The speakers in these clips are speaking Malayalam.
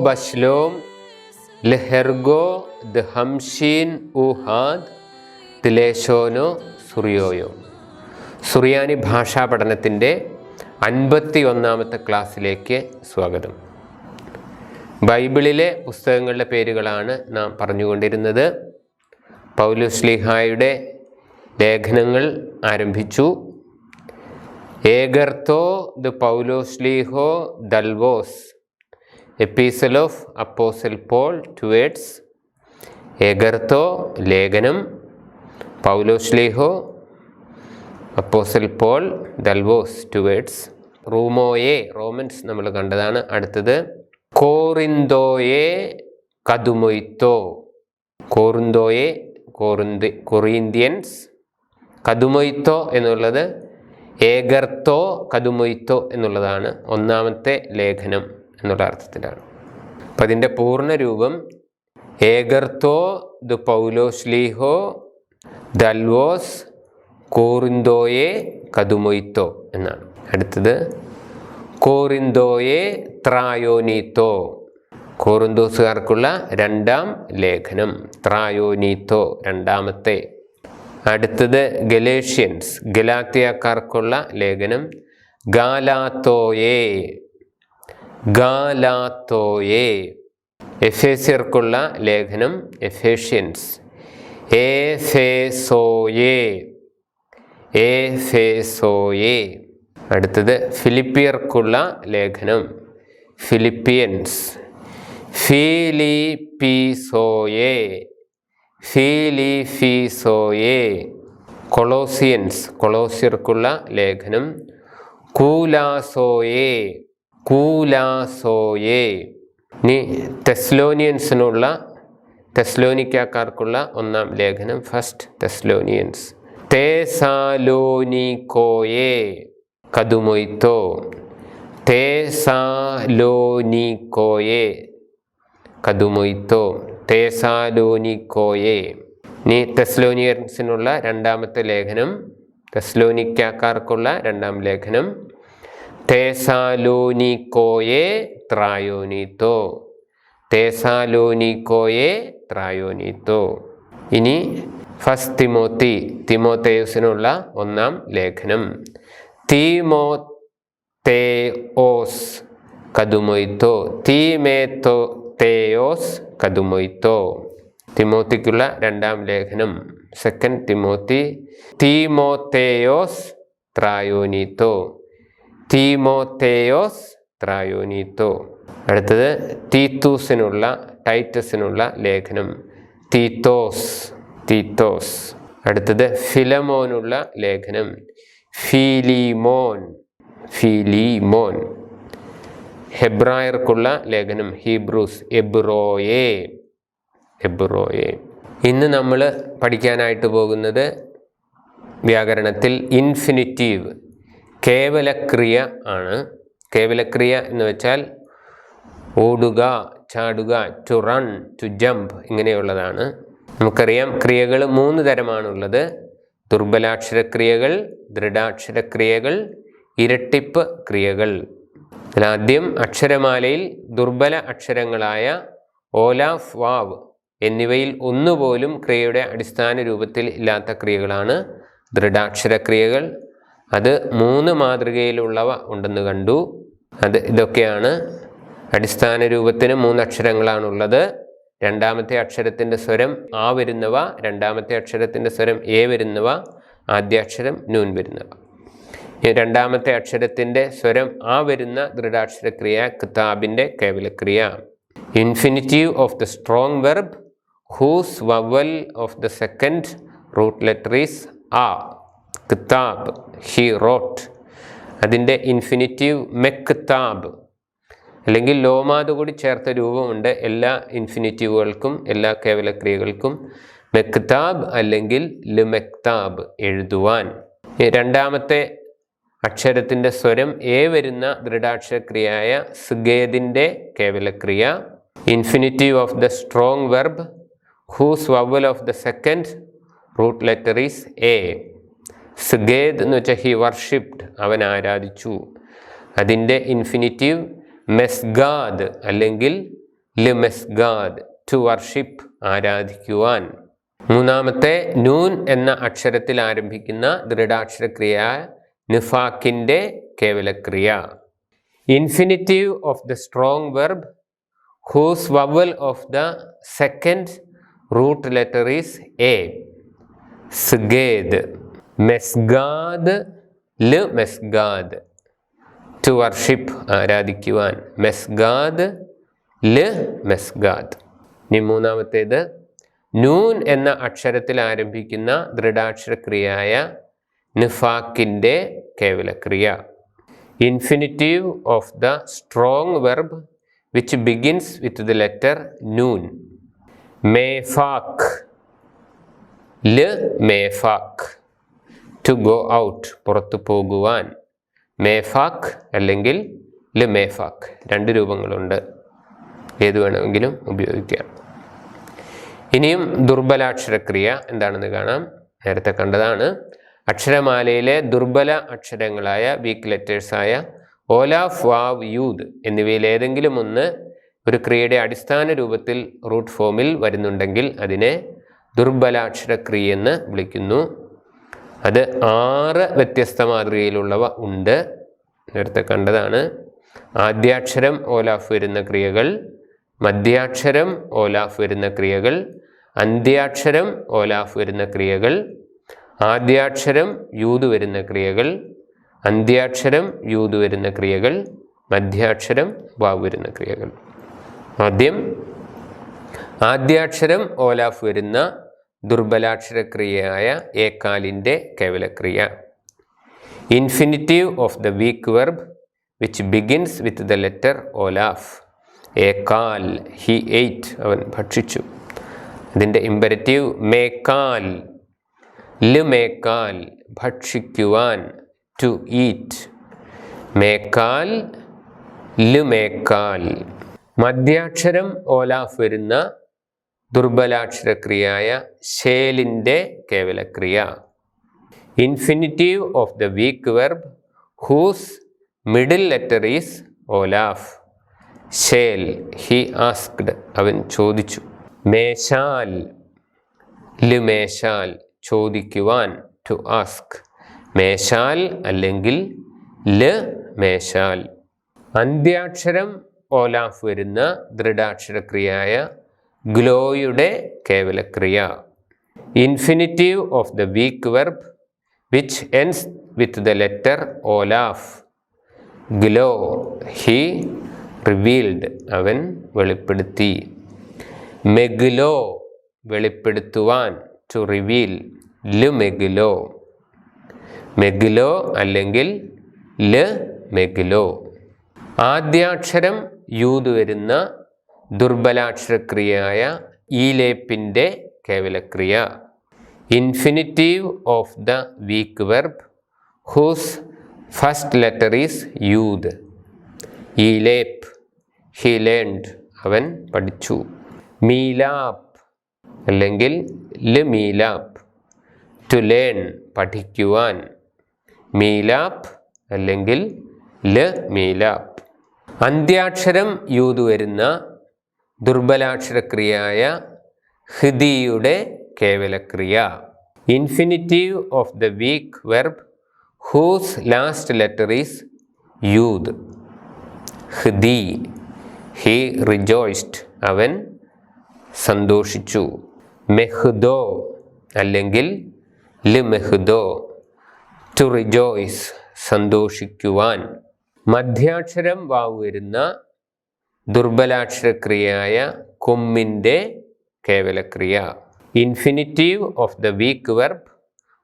ബഷ്ലോം ലെഹെർഗോ ദ ഹംഷീൻ ഉഹാദ് തിലേശോനോ സുറിയോയോ. സുറിയാനി ഭാഷാ പഠനത്തിന്റെ അൻപത്തി ഒന്നാമത്തെ ക്ലാസ്സിലേക്ക് സ്വാഗതം. ബൈബിളിലെ പുസ്തകങ്ങളുടെ പേരുകളാണ് നാം പറഞ്ഞുകൊണ്ടിരുന്നത്. പൗലുസ്ലിഹായുടെ ലേഖനങ്ങൾ ആരംഭിച്ചു. ഏഗർത്തോ ദ പൗലോസ്ലീഹോ ദൽവോസ്. Epistle of apostle Paul towards എഗർത്തോ ലേഖനം പൗലോസ്ലേഹോ അപ്പോസൽ പോൾ ദൽവോസ് ടുവേഡ്സ് റൂമോയെ റോമൻസ് നമ്മൾ കണ്ടതാണ് അടുത്തത്. കോറിന്തോയെ കതുമൊയ്ത്തോ. കോറിന്തോയെ കോറിന്തി കൊറീന്ത്യൻസ് കതുമൊയ്ത്തോ എന്നുള്ളത് ഏകർത്തോ കതുമൊയ്ത്തോ എന്നുള്ളതാണ് ഒന്നാമത്തെ ലേഖനം. എന്നുള്ള അർത്ഥത്തിലാണ്. അപ്പം അതിന്റെ പൂർണ രൂപം ഏഗർത്തോ ദു പൗലോസ്ലീഹോ ദൽവോസ് കോറിന്തോയെ കതുമൊയ്ത്തോ എന്നാണ്. അടുത്തത് കോറിന്തോയെ ത്രായോനീത്തോ. കോറിന്തോസുകാർക്കുള്ള രണ്ടാം ലേഖനം ത്രായോനീത്തോ രണ്ടാമത്തെ. അടുത്തത് ഗലേഷ്യൻസ് ഗലാത്തിയക്കാർക്കുള്ള ലേഖനം ഗാലാത്തോയെ ഗാലാത്തോയെ. എഫേസ്യർക്കുള്ള ലേഖനം എഫേഷ്യൻസ്. ഏഫേസോയെ ഏഫേസോയെ അടുത്തത് ഫിലിപ്പിയർക്കുള്ള ലേഖനം ഫിലിപ്പിയൻസ്. ഫീലിപ്പീസോയെ. ഫിലിഫീസോയെ. കൊളോസിയൻസ് കൊളോസിയർക്കുള്ള ലേഖനം കൂലാസോയെ. കൂലാസോയെ. ഇനി തെസ്ലോനിയൻസിനുള്ള തെസ്ലോനിക്കാർക്കുള്ള ഒന്നാം ലേഖനം ഫസ്റ്റ് തെസ്ലോനിയൻസ്. തേസാലോനിക്കോയെ കതുമൊയ്ത്തോ. തേസാലോനിക്കോയെ കതുമൊയ്ത്തോ. തേസാലോനിക്കോയെ. ഇനി തെസ്ലോനിയൻസിനുള്ള രണ്ടാമത്തെ ലേഖനം തെസ്ലോനിക്കാർക്കുള്ള രണ്ടാം ലേഖനം തേസാലോനിക്കോയെ ത്രായോനിത്തോ. തേസാലോനിക്കോയെ ത്രായോനിത്തോ. ഇനി ഫസ്റ്റ് തിമോത്തി തിമോത്തേസിനുള്ള ഒന്നാം ലേഖനം. തീമോ തേയോസ് കതുമൊയ്ത്തോ. തീമേത്തോ തേയോസ് കതുമൊയ്ത്തോ. തിമോത്തിക്കുള്ള രണ്ടാം ലേഖനം. സെക്കൻഡ് തിമോത്തി തീമോത്തേയോസ് ത്രായോനീത്തോ. തീമോത്തേയോസ് ത്രായോനീത്തോ. അടുത്തത് തീത്തൂസിനുള്ള ടൈറ്റസിനുള്ള ലേഖനം. തീത്തോസ് തീത്തോസ്. അടുത്തത് ഫിലമോനുള്ള ലേഖനം. ഫീലിമോൻ ഫീലിമോൻ. ഹെബ്രായർക്കുള്ള ലേഖനം ഹീബ്രൂസ് എബ്രോയെ. എബ്രോയെ. ഇന്ന് നമ്മൾ പഠിക്കാനായിട്ട് പോകുന്നത് വ്യാകരണത്തിൽ ഇൻഫിനിറ്റീവ്. കേവലക്രിയ ആണ്. കേവലക്രിയ എന്ന് വെച്ചാൽ ഓടുക ചാടുക ടു റൺ ടു ജമ്പ് ഇങ്ങനെയുള്ളതാണ്. നമുക്കറിയാം ക്രിയകൾ മൂന്ന് തരമാണുള്ളത്. ദുർബലാക്ഷരക്രിയകൾ ദൃഢാക്ഷരക്രിയകൾ ഇരട്ടിപ്പ് ക്രിയകൾ. ആദ്യം അക്ഷരമാലയിൽ ദുർബല അക്ഷരങ്ങളായ ഓലാഫ് വാവ് എന്നിവയിൽ ഒന്നുപോലും ക്രിയയുടെ അടിസ്ഥാന രൂപത്തിൽ ഇല്ലാത്ത ക്രിയകളാണ് ദൃഢാക്ഷരക്രിയകൾ അത് മൂന്ന് മാതൃകയിലുള്ളവ ഉണ്ടെന്ന് കണ്ടു. അത് ഇതൊക്കെയാണ് അടിസ്ഥാന രൂപത്തിന് മൂന്ന് അക്ഷരങ്ങളാണുള്ളത്. രണ്ടാമത്തെ അക്ഷരത്തിന്റെ സ്വരം ആ വരുന്നവ രണ്ടാമത്തെ അക്ഷരത്തിന്റെ സ്വരം എ വരുന്നവ ആദ്യ അക്ഷരം നൂൻ വരുന്നവ. രണ്ടാമത്തെ അക്ഷരത്തിന്റെ സ്വരം ആ വരുന്ന ദൃഢാക്ഷരക്രിയ കിതാബിന്റെ കേവലക്രിയ. Infinitive of the strong verb whose vowel of the second root letter is ആ. കിതാബ് ഹി റോട്ട് അതിന്റെ ഇൻഫിനിറ്റീവ് മെക്താബ് അല്ലെങ്കിൽ ലോമാത് കൂടി ചേർത്ത രൂപമുണ്ട് എല്ലാ ഇൻഫിനിറ്റീവുകൾക്കും എല്ലാ കേവലക്രിയകൾക്കും. മെക്താബ് അല്ലെങ്കിൽ ലുമെക്താബ് എഴുതുവാൻ. രണ്ടാമത്തെ അക്ഷരത്തിന്റെ സ്വരം എ വരുന്ന ദൃഢാക്ഷരക്രിയയായ സുഗേദിന്റെ കേവലക്രിയ. Infinitive of the strong verb whose vowel of the second root letter is e സുഗേദ് എന്ന് വെച്ചാൽ ഹി വർഷിപ്ഡ് അവൻ ആരാധിച്ചു അതിന്റെ ഇൻഫിനിറ്റീവ് മെസ്ഗാദ് അല്ലെങ്കിൽ ലി മെസ്ഗാദ് ടു വർഷിപ്പ് ആരാധിക്കുവാൻ മൂന്നാമത്തെ നൂൻ എന്ന അക്ഷരത്തിൽ ആരംഭിക്കുന്ന ദൃഢാക്ഷരക്രിയ നിഫാക്കിന്റെ കേവലക്രിയ infinitive of the strong verb whose vowel of the second root letter is A. Sged. മെസ്ഗാദ് ൽ മെസ്ഗാദ്. ടു വർഷിപ്പ് ആരാധിക്കുവാൻ. മെസ്ഗാദ് ൽ മെസ്ഗാദ്. ഇനി മൂന്നാമത്തേത്. നൂൻ എന്ന അക്ഷരത്തിൽ ആരംഭിക്കുന്ന ദൃഢാക്ഷരക്രിയയായ നിഫാക്കിന്റെ കേവലക്രിയ. Infinitive of the strong verb which begins with the letter നൂൻ. മേഫാക്ക്. ൽ മേഫാക്ക്. ടു ഗോ ഔട്ട് പുറത്തു പോകുവാൻ. മേഫാക്ക് അല്ലെങ്കിൽ ൽ മേഫാക്ക്. രണ്ട് രൂപങ്ങളുണ്ട്. ഏത് വേണമെങ്കിലും ഉപയോഗിക്കാം. ഇനിയും ദുർബലാക്ഷരക്രിയ എന്താണെന്ന് കാണാം. നേരത്തെ കണ്ടതാണ്. അക്ഷരമാലയിലെ ദുർബല അക്ഷരങ്ങളായ വീക്ക് ലെറ്റേഴ്സായ ഓലാഫ് വാവ് യൂത് എന്നിവയിൽ ഏതെങ്കിലും ഒന്ന് ഒരു ക്രിയയുടെ അടിസ്ഥാന രൂപത്തിൽ റൂട്ട് ഫോമിൽ വരുന്നുണ്ടെങ്കിൽ അതിനെ ദുർബലാക്ഷരക്രിയ എന്ന് വിളിക്കുന്നു. അത് ആറ് വ്യത്യസ്ത മാതൃകയിലുള്ളവ ഉണ്ട്. നേരത്തെ കണ്ടതാണ്. ആദ്യാക്ഷരം ഓലാഫ് വരുന്ന ക്രിയകൾ മധ്യാക്ഷരം ഓലാഫ് വരുന്ന ക്രിയകൾ അന്ത്യാക്ഷരം ഓലാഫ് വരുന്ന ക്രിയകൾ ആദ്യാക്ഷരം യൂത് വരുന്ന ക്രിയകൾ അന്ത്യാക്ഷരം യൂത് വരുന്ന ക്രിയകൾ മധ്യാക്ഷരം വാവ് വരുന്ന ക്രിയകൾ. ആദ്യം ആദ്യാക്ഷരം ഓലാഫ് വരുന്ന ദുർബലാക്ഷരക്രിയയായ ഏക്കാലിന്റെ കേവലക്രിയ. Infinitive of the weak verb which begins with the letter Olaf ഏക്കാൽ ഹി എയ്റ്റ് അവൻ ഭക്ഷിച്ചു. അതിന്റെ ഇമ്പരറ്റീവ് മേക്കാൽ ലുമേക്കാൽ ഭക്ഷിക്കുവാൻ ടു ഈറ്റ് മേക്കാൽ ലുമേക്കാൽ മധ്യാക്ഷരം ഓലാഫ് വരുന്ന ദുർബലാക്ഷരക്രിയയായ ഷേലിന്റെ കേവലക്രിയ. Infinitive of the weak verb whose middle letter is Olaf ഷേൽ ഹി ആസ്ക്ഡ് അവൻ ചോദിച്ചു. മേശാൽ ലു മേശാൽ ചോദിക്കുവാൻ ടു ആസ്ക് മേശാൽ അല്ലെങ്കിൽ ൽ മേശാൽ. അന്ത്യാക്ഷരം ഓലാഫ് വരുന്ന ദൃഢാക്ഷരക്രിയയായ ഗ്ലോയുടെ കേവലക്രിയ. Infinitive of the weak verb which ends with the letter Olaf ഗ്ലോ ഹി റിവീൽഡ് അവൻ വെളിപ്പെടുത്തി. മെഗ്ലോ വെളിപ്പെടുത്തുവാൻ ടു റിവീൽ ലു മെഗ്ലോ മെഗ്ലോ അല്ലെങ്കിൽ ൽ മെഗ്ലോ ആദ്യാക്ഷരം യൂത് വരുന്ന ദുർബലാക്ഷരക്രിയയായ ഈലേപ്പിന്റെ കേവലക്രിയ. Infinitive of the weak verb whose first letter is youth ഈലേപ്പ്. ഹി ലേൺഡ് അവൻ പഠിച്ചു. മീലാപ്പ് അല്ലെങ്കിൽ ൽ മീലാപ്പ് ടു ലേൺ പഠിക്കുവാൻ. മീലാപ്പ് അല്ലെങ്കിൽ ൽ മീലാപ്പ് അന്ത്യാക്ഷരം യൂത് വരുന്ന ദുർബലാക്ഷരക്രിയയായ ഹിദിയുടെ കേവലക്രിയ. Infinitive of the weak verb whose last letter is youth ഹിദി. ഹി റിജോയ്സ്ഡ് അവൻ സന്തോഷിച്ചു. മെഹ്ദോ അല്ലെങ്കിൽ ലി മെഹ്ദോ. To rejoice സന്തോഷിക്കുവാൻ. മധ്യാക്ഷരം വാവ് വരുന്ന ദുർബലാക്ഷരക്രിയയായ കുമ്മിന്റെ കേവലക്രിയ. Infinitive of the weak verb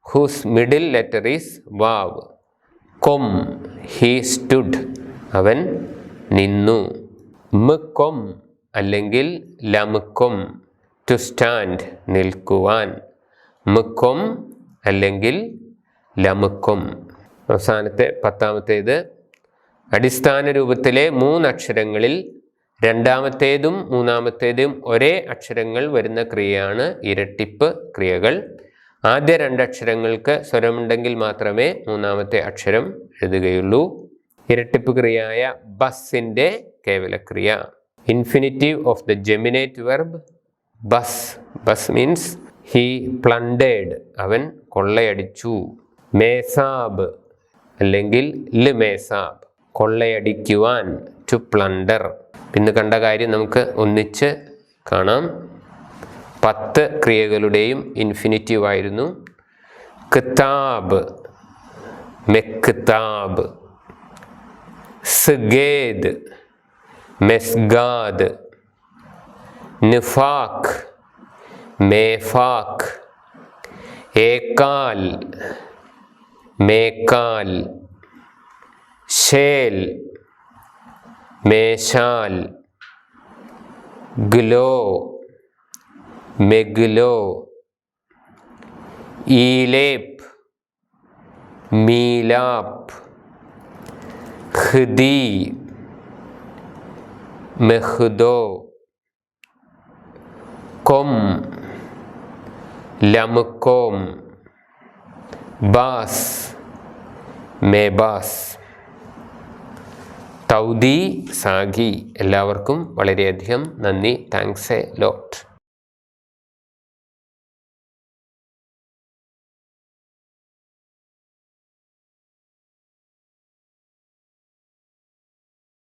whose middle letter is വാവ് കൊം ഹീ സ്റ്റുഡ് അവൻ നിന്നു. മുക്കൊം അല്ലെങ്കിൽ ലമുക്കൊം ടു സ്റ്റാൻഡ് നിൽക്കുവാൻ. മുക്കൊം അല്ലെങ്കിൽ ലമുക്കൊം അവസാനത്തെ പത്താമത്തേത് അടിസ്ഥാന രൂപത്തിലെ മൂന്നക്ഷരങ്ങളിൽ രണ്ടാമത്തേതും മൂന്നാമത്തേതും ഒരേ അക്ഷരങ്ങൾ വരുന്ന ക്രിയയാണ് ഇരട്ടിപ്പ് ക്രിയകൾ. ആദ്യ രണ്ടക്ഷരങ്ങൾക്ക് സ്വരമുണ്ടെങ്കിൽ മാത്രമേ മൂന്നാമത്തെ അക്ഷരം എഴുതുകയുള്ളൂ. ഇരട്ടിപ്പ് ക്രിയയായ ബസ്സിന്റെ കേവലക്രിയ. Infinitive of the geminate verb bus. ബസ് മീൻസ് ഹീ പ്ലണ്ടേഡ് അവൻ കൊള്ളയടിച്ചു. മേസാബ് അല്ലെങ്കിൽ ൽ മേസാബ് കൊള്ളയടിക്കുവാൻ ടു പ്ലണ്ടർ. പിന്നെ കണ്ട കാര്യം നമുക്ക് ഒന്നിച്ച് കാണാം. പത്ത് ക്രിയകളുടെയും ഇൻഫിനിറ്റീവ് ആയിരുന്നു കിതാബ് മെക്താബ് സഗേദ് മെസ്ഗാദ് നിഫാഖ് മേഫാഖ് ഏക്കാൽ മേക്കാൽ ഷേൽ മേശാൽ ഗ്ലോ മെഗ്ലോ ഈലേപ്പ് മീലാപ്പ് ഖ്ദി മെഹ്ദോ കൊം ലമുക്കോം ബാസ് മേബാസ്. തൗദി സാഗി എല്ലാവർക്കും വളരെയധികം നന്ദി. Thanks a lot.